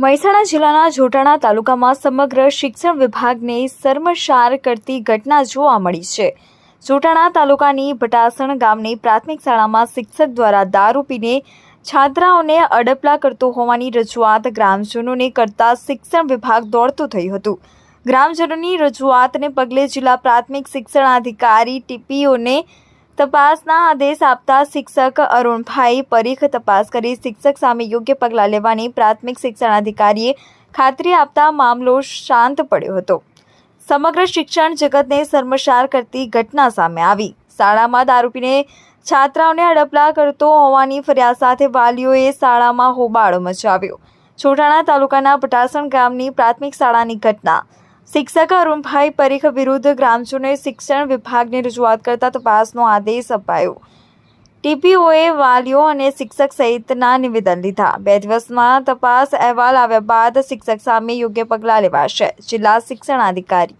મહેસાણા જિલ્લાના જોટાણા તાલુકામાં સમગ્ર શિક્ષણ વિભાગને શર્મસાર કરતી ઘટના જોવા મળી છે. જોટાણા તાલુકાની ભટાસણ ગામની પ્રાથમિક શાળામાં શિક્ષક દ્વારા દારૂ પીને છાત્રાઓને અડપલા કરતો હોવાની રજૂઆત ગ્રામજનોને કરતા શિક્ષણ વિભાગ દોડતું થયું હતું. ગ્રામજનોની રજૂઆતને પગલે જિલ્લા પ્રાથમિક શિક્ષણાધિકારી ટીપીઓને તપાસના આદેશ આપતા શિક્ષક અરુણભાઈ પરીખ તપાસ કરી શિક્ષક સામે યોગ્ય પગલાં લેવાની પ્રાથમિક શિક્ષણાધિકારીએ ખાતરી આપતા મામલો શાંત પડ્યો હતો. સમગ્ર શિક્ષણ જગતને શર્મસાર કરતી ઘટના સામે આવી. શાળામાં દારૂપીને છાત્રાઓને હડપલા કરતો હોવાની ફરિયાદ સાથે વાલીઓએ શાળામાં હોબાળો મચાવ્યો. છોટાણા તાલુકાના પટાસણ ગામની પ્રાથમિક શાળાની ઘટના શિક્ષક અરુણભાઈ પરીખ વિરુદ્ધ ગ્રામજનોએ શિક્ષણ વિભાગને રજૂઆત કરતા તપાસનો આદેશ અપાયો. ટીપીઓએ વાલીઓ અને શિક્ષક સહિતના નિવેદન લીધા. બે દિવસમાં તપાસ અહેવાલ આવ્યા બાદ શિક્ષક સામે યોગ્ય પગલાં લેવાશે. જિલ્લા શિક્ષણાધિકારી